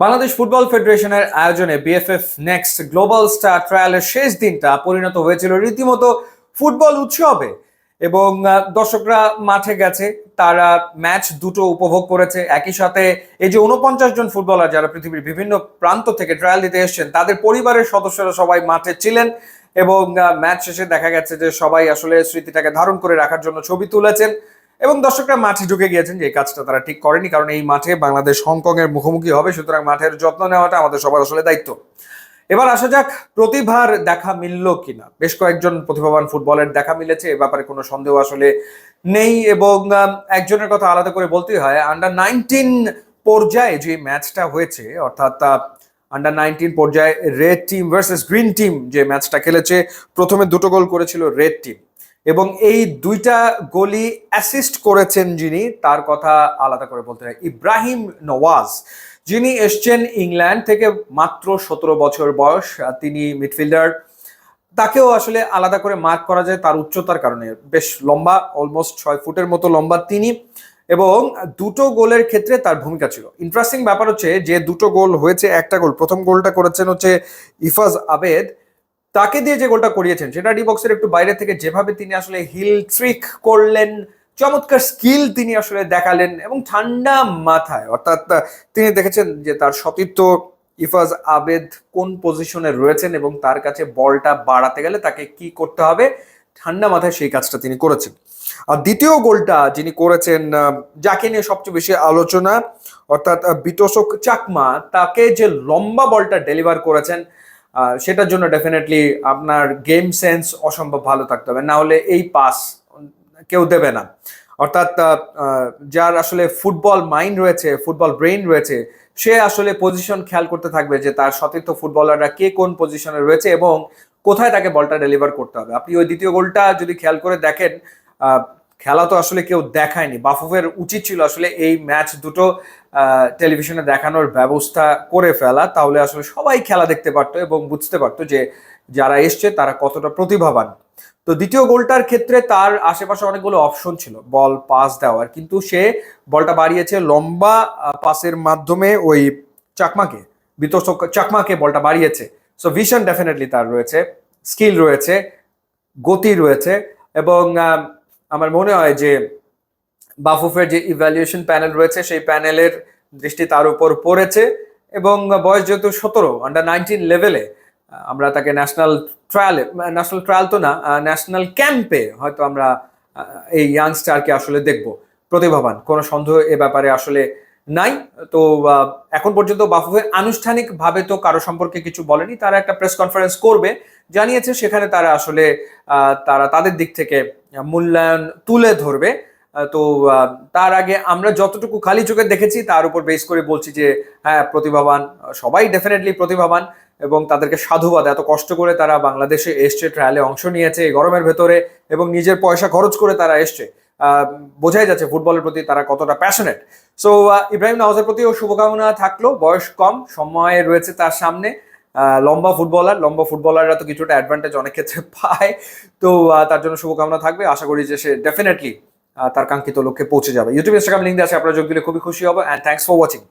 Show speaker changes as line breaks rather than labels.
Bangladesh football ফেডারেশনের আয়োজনে BFF next global star ট্রায়ালের শেষ দিনটা পরিণত হয়েছিল রীতিমতো ফুটবল উৎসবে। এবং দর্শকরা মাঠে গেছে, তারা ম্যাচ দুটো উপভোগ করেছে। একই সাথে এই যে উনপঞ্চাশ জন ফুটবলার যারা পৃথিবীর বিভিন্ন প্রান্ত থেকে ট্রায়াল দিতে এসেছেন, তাদের পরিবারের সদস্যরা সবাই মাঠে ছিলেন এবং ম্যাচ শেষে দেখা গেছে যে সবাই আসলে স্মৃতিটাকে ধারণ করে রাখার জন্য ছবি তুলেছেন। এবং দর্শকরা মাঠে ঢুকে গিয়েছেন যে এই কাজটা তারা ঠিক করেনি, কারণ এই মাঠে বাংলাদেশ হংকং এর মুখোমুখি হবে, সুতরাং মাঠের যত্ন নেওয়াটা আমাদের সবার আসলে দায়িত্ব। এবার আসা যাক, প্রতিভার দেখা মিলল কিনা? বেশ কয়েকজন প্রতিভাবান ফুটবলের দেখা মিলেছে, এ ব্যাপারে কোনো সন্দেহ আসলে নেই এবং একজনের কথা আলাদা করে বলতেই হয় আন্ডার নাইনটিন পর্যায়ে যে ম্যাচটা হয়েছে, অর্থাৎ আন্ডার নাইনটিন পর্যায়ে red team versus green team যে ম্যাচটা খেলেছে, প্রথমে দুটো গোল করেছিল রেড টিম এবং এই দুইটা গোলই অ্যাসিস্ট করেছেন যিনি, তার কথা আলাদা করে বলতে হয় ইব্রাহিম নওয়াজ, যিনি এসছেন ইংল্যান্ড থেকে মাত্র সতেরো বছর বয়স, তিনি মিডফিল্ডার। তাকেও আসলে আলাদা করে মার্ক করা যায় তার উচ্চতার কারণে। বেশ লম্বা অলমোস্ট ছয় ফুটের মতো লম্বা তিনি এবং দুটো গোলের ক্ষেত্রে তার ভূমিকা ছিল। ইন্টারেস্টিং ব্যাপার হচ্ছে, যে দুটো গোল হয়েছে, একটা গোল, প্রথম গোলটা করেছেন হচ্ছে ইফাজ আবেদ। তাকে দিয়ে যে গোলটা করিয়েছেন, সেটা ডি বক্সের একটু বাইরে থেকে যেভাবে তিনি আসলে হিল ট্রিক করলেন, চমৎকার স্কিল তিনি আসলে দেখালেন এবং ঠান্ডা মাথায়, অর্থাৎ তিনি দেখেছেন যে তার সতীর্থ ইফাজ আবেদ কোন পজিশনে রয়েছেন এবং তার কাছে বলটা বাড়াতে গেলে তাকে কি করতে হবে? ঠান্ডা মাথায় সেই কাজটা তিনি করেছেন। আর দ্বিতীয় গোলটা যিনি করেছেন যাকে নিয়ে সবচেয়ে বেশি আলোচনা, অর্থাৎ বিতোষক চাকমা, তাকে যে লম্বা বলটা ডেলিভার করেছেন সেটার জন্য ডেফিনেটলি আপনার গেম সেন্স অসম্ভব ভালো থাকতে হবে। না হলে এই পাস কেউ দেবে না। অর্থাৎ যার আসলে ফুটবল মাইন্ড রয়েছে ফুটবল ব্রেইন রয়েছে, সে আসলে পজিশন খেয়াল করতে থাকবে যে তার সতীর্থ ফুটবলাররা কে কোন পজিশনে রয়েছে এবং কোথায় তাকে বলটা ডেলিভার করতে হবে। আপনি ওই দ্বিতীয় গোলটা যদি খেয়াল করে দেখেন খেলা তো আসলে কেউ দেখায়নি। বাফুফের উচিত ছিল আসলে এই ম্যাচ দুটো টেলিভিশনে দেখানোর ব্যবস্থা করে ফেলা, তাহলে আসলে সবাই খেলা দেখতে পারতো এবং বুঝতে পারতো যে যারা এসছে তারা কতটা প্রতিভাবান। তো দ্বিতীয় গোলটার ক্ষেত্রে তার আশেপাশে অনেকগুলো অপশন ছিল বল পাস দেওয়ার। কিন্তু সে বলটা বাড়িয়েছে লম্বা পাসের মাধ্যমে ওই চাকমাকে, বিতর্ক, চাকমাকে বলটা বাড়িয়েছে। সো ভিশন ডেফিনেটলি তার রয়েছে স্কিল রয়েছে, গতি রয়েছে এবং আমার মনে হয় যে বাফুফের যে ইভ্যালুয়েশন প্যানেল রয়েছে, সেই প্যানেলের দৃষ্টি তার উপর পড়েছে এবং বয়স যেহেতু সতেরো আন্ডার নাইনটিন লেভেলে আমরা তাকে ন্যাশনাল ট্রায়ালে ন্যাশনাল ট্রায়াল তো না ন্যাশনাল ক্যাম্পে হয়তো আমরা এই ইয়াংস্টারকে আসলে দেখব। প্রতিভাবান, কোনো সন্দেহ এ ব্যাপারে আসলে নাই। তো এখন পর্যন্ত বাফুফে আনুষ্ঠানিকভাবে তো কারও সম্পর্কে কিছু বলেনি, তারা একটা প্রেস কনফারেন্স করবে, জানিয়েছে, সেখানে তারা আসলে তারা তাদের দিক থেকে মূল্যায়ন তুলে ধরবে। তো তার আগে আমরা যতটুকু খালি চোখে দেখেছি, তার উপর বেস করে বলছি যে হ্যাঁ প্রতিভাবান, সবাই ডেফিনেটলি প্রতিভাবান এবং তাদেরকে সাধুবাদ। এত কষ্ট করে তারা বাংলাদেশে এসছে ট্রায়ালে অংশ নিয়েছে এই গরমের ভেতরে এবং নিজের পয়সা খরচ করে তারা এসছে। বোঝাই যাচ্ছে ফুটবলের প্রতি তারা কতটা প্যাশনেট সো ইব্রাহিম নওয়াজের প্রতিও শুভকামনা থাকল, বয়স কম, সময় রয়েছে তার সামনে। লম্বা ফুটবলার, লম্বা ফুটবলাররা তো কিছুটা অ্যাডভান্টেজ অনেক ক্ষেত্রে পায়। তো তার জন্য শুভকামনা থাকবে। আশা করি যে সে ডেফিনেটলি তার কাঙ্ক্ষিত লক্ষ্যে পৌঁছে যাবে। ইউটিউব ইনস্টাগ্রাম লিঙ্ক আছে আপনারা যোগ দিলে খুবই খুশি হব অ্যান্ড থ্যাংকস ফর ওয়াচিং